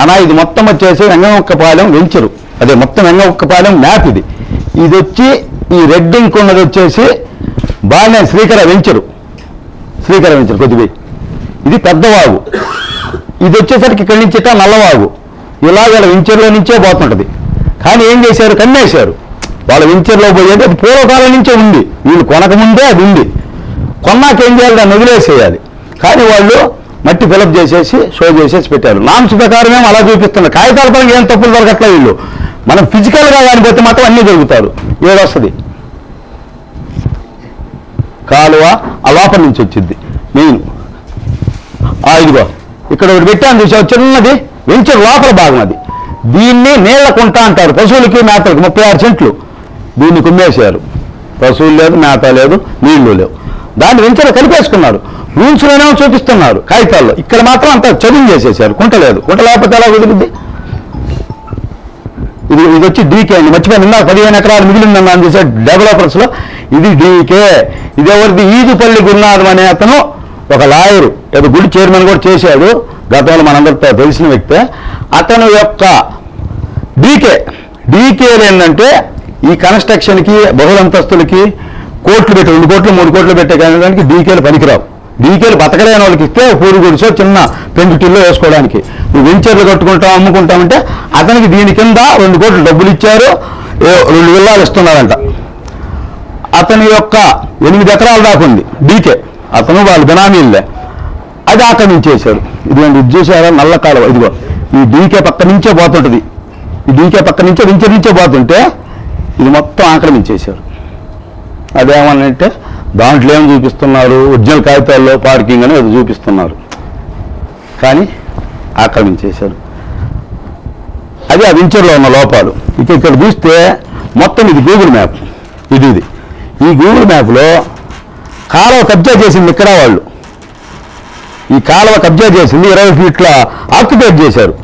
అనా ఇది మొత్తం వచ్చేసి వెంగమొక్కపాలెం వెంచరు. అదే మొత్తం వెంగమొక్కపాలెం మ్యాప్ ఇది. ఇది వచ్చి ఈ రెడ్ ఇంక్ ఉన్నది వచ్చేసి బాగానే శ్రీకర వెంచరు. శ్రీకర వెంచరు కొద్దిగా ఇది పెద్దవాగు ఇది వచ్చేసరికి ఇక్కడి నుంచి ఇట్లా నల్లవాగు ఇలాగ వాళ్ళ వెంచర్లో నుంచే పోతుంటది. కానీ ఏం చేశారు? కన్నేశారు వాళ్ళ వెంచర్లో పోయేది అది పూర్వకాలం నుంచే ఉంది. వీళ్ళు కొనకముందే అది ఉంది. కొన్నాక ఏం చేయాలి? దాన్ని వదిలేసేయాలి. కానీ వాళ్ళు మట్టి ఫిలప్ చేసేసి షో చేసేసి పెట్టారు. నామ్స్ ప్రకారమే అలా చూపిస్తున్నారు కాగితాల పరంగా ఏం తప్పులు దొరకట్లేదు వీళ్ళు. మనం ఫిజికల్గా కానీ పోతే మాత్రం అన్నీ దొరుకుతారు. ఏదొస్తుంది. కాలువ ఆ నుంచి వచ్చింది. మెయిన్. ఇదిగో. ఇక్కడ ఒకటి పెట్టాను చూసా చిన్నది. వెంచర్ లోపల భాగం అది. దీన్ని నీళ్ళ కుంట అంటారు. పశువులకి మేతలకి ముప్పై ఆరు సెంట్లు. దీన్ని కుమ్మేశారు. పశువులు లేదు మేత లేదు నీళ్ళు లేవు. దాన్ని వెంచర కలిపేసుకున్నాడు రూల్స్లోనే చూపిస్తున్నారు కాగితాల్లో. ఇక్కడ మాత్రం అంత చదువు చేసేసారు కుంట లేదు. కుంట లేకపోతే ఎలా కుదిరింది ఇది ఇది వచ్చి డీకే అండి. మర్చిపోయి ఇందాక పదిహేను ఎకరాలు మిగిలిందన్న అని చూసే డెవలపర్స్లో. ఇది డీకే. ఇది ఎవరిది? ఈదుపల్లి గురునాథం అనే అతను ఒక లాయరు ఏదో గుడి చైర్మన్ కూడా చేశాడు. గతంలో మనందరితో తెలిసిన వ్యక్తే. అతను యొక్క డీకే. డీకేలు ఏంటంటే ఈ కన్స్ట్రక్షన్కి బహుళంతస్తులకి కోట్లు పెట్టి రెండు కోట్లు మూడు కోట్లు పెట్టే కానీ డీకేలు పనికిరావు. డీకేలు బతకలేని వాళ్ళకి ఇస్తే పూరి గుడిసో చిన్న పెంకుటిల్లో వేసుకోవడానికి. నువ్వు వెంచర్లు కట్టుకుంటాం అమ్ముకుంటామంటే అతనికి దీని కింద రెండు కోట్లు డబ్బులు ఇచ్చారు రెండు విల్లాలు ఇస్తున్నారంట. అతని యొక్క ఎనిమిది ఎకరాల దాకా ఉంది డీకే. అతను వాళ్ళ బినామీలే. అది ఆక్రమించేశాడు ఇదిగోండి ఇది చూసారా? నల్ల కాలువ. ఇదిగో ఈ డీకే పక్క నుంచే పోతుంటుంది. ఈ డీకే పక్క నుంచే వెంచర్ నుంచే పోతుంటే ఇది మొత్తం ఆక్రమించేశారు అదేమనంటే దాంట్లో ఏం చూపిస్తున్నారు? ఒరిజినల్ కాగితాల్లో పార్కింగ్ అని అది చూపిస్తున్నారు. కానీ ఆక్రమించేశారు అది ఆ వెంచర్లో ఉన్న లోపాలు. ఇక ఇక్కడ చూస్తే మొత్తం ఇది గూగుల్ మ్యాప్ ఇది ఇది. ఈ గూగుల్ మ్యాప్లో కాలువ కబ్జా చేసింది ఇక్కడ వాళ్ళు. ఈ కాలువ కబ్జా చేసింది ఇరవై ఫీట్ల ఆక్యుపేట్ చేశారు.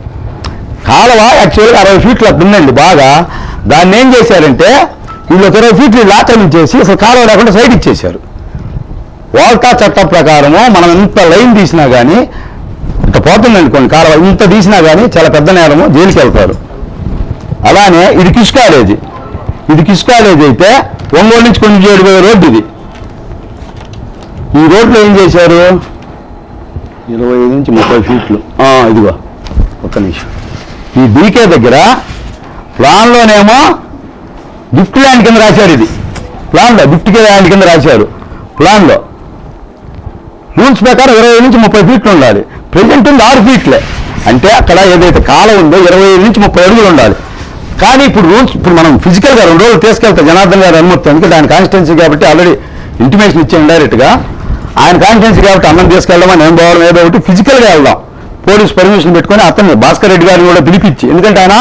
కాలువ యాక్చువల్గా అరవై ఫీట్ల ఉందండి బాగా. దాన్ని ఏం చేశారంటే వీళ్ళు ఒక ఇరవై ఫీట్లు వీళ్ళు ఆక్రమించేసి అసలు కాలువ లేకుండా సైడ్ ఇచ్చేశారు. వాల్టా చట్టం ప్రకారము మనం ఎంత లైన్ తీసినా కానీ ఇట్లా పోతుందండి కొన్ని కాలువ ఇంత తీసినా కానీ చాలా పెద్ద నేరము జైలుకి వెళ్తారు. అలానే ఇది కిష్ కాలేజీ. ఇది కిష్ కాలేజీ అయితే ఒంగోలు నుంచి కొంచెం ఏడు రోడ్డు ఇది. ఈ రోడ్లో ఏం చేశారు? ఇరవై ఐదు నుంచి ముప్పై ఫీట్లు. ఇదిగో ఒక్క నిమిషం. ఈ డీకే దగ్గర ప్లాన్లోనేమో గిఫ్ట్ ల్యాండ్ కింద రాశారు ఇది. ప్లాన్లో గిఫ్ట్ ల్యాండ్ కింద రాశారు. ప్లాన్లో రూల్స్ ప్రకారం ఇరవై నుంచి ముప్పై ఫీట్లు ఉండాలి. ప్రజెంట్ ఉంది ఆరు ఫీట్లే అంటే అక్కడ ఏదైతే కాలం ఉందో ఇరవై నుంచి ముప్పై అడుగులు ఉండాలి. కానీ ఇప్పుడు రూల్స్ ఇప్పుడు మనం ఫిజికల్గా రెండు రోజులు తీసుకెళ్తే జనార్దన్ గారు అనుమతి ఎందుకంటే ఆయన కాన్స్టిట్యున్సీ కాబట్టి ఆల్రెడీ ఇంటిమేషన్ ఇచ్చాను డైరెక్ట్గా ఆయన కాన్స్టిట్యున్సీ కాబట్టి అన్నం తీసుకెళ్ళడం నేను పోవడం ఏదో ఒకటి ఫిజికల్గా వెళ్దాం. పోలీస్ పర్మిషన్ పెట్టుకొని అతన్ని భాస్కర్ రెడ్డి గారిని కూడా పిలిపించి ఎందుకంటే ఆయన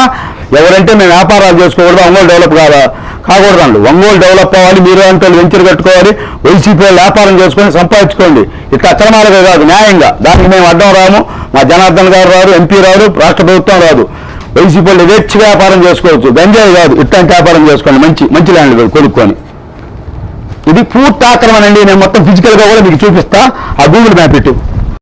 ఎవరంటే మేము వ్యాపారాలు చేసుకోకూడదు ఒంగోలు డెవలప్ కాదా? కాకూడదు అండి ఒంగోలు డెవలప్ అవ్వాలి మీరు అంటే వెంచర్ కట్టుకోవాలి వైసీపీ వాళ్ళు వ్యాపారం చేసుకొని సంపాదించుకోండి. ఇట్లా అక్రమాలుగా కాదు న్యాయంగా. దానికి మేము అడ్డం రాము. మా జనార్దన్ గారు రారు ఎంపీ రారు రాష్ట్ర ప్రభుత్వం రాదు. వైసీపీ వాళ్ళు యథేచ్ఛ వ్యాపారం చేసుకోవచ్చు. గంజాయి కాదు ఇట్లాంటి వ్యాపారం చేసుకోండి. మంచి మంచి ల్యాండ్ కొనుక్కొని. ఇది పూర్తి ఆక్రమణ అండి. నేను మొత్తం ఫిజికల్గా కూడా మీకు చూపిస్తా. ఆ గూగుల్ మ్యాప్ ఇటు.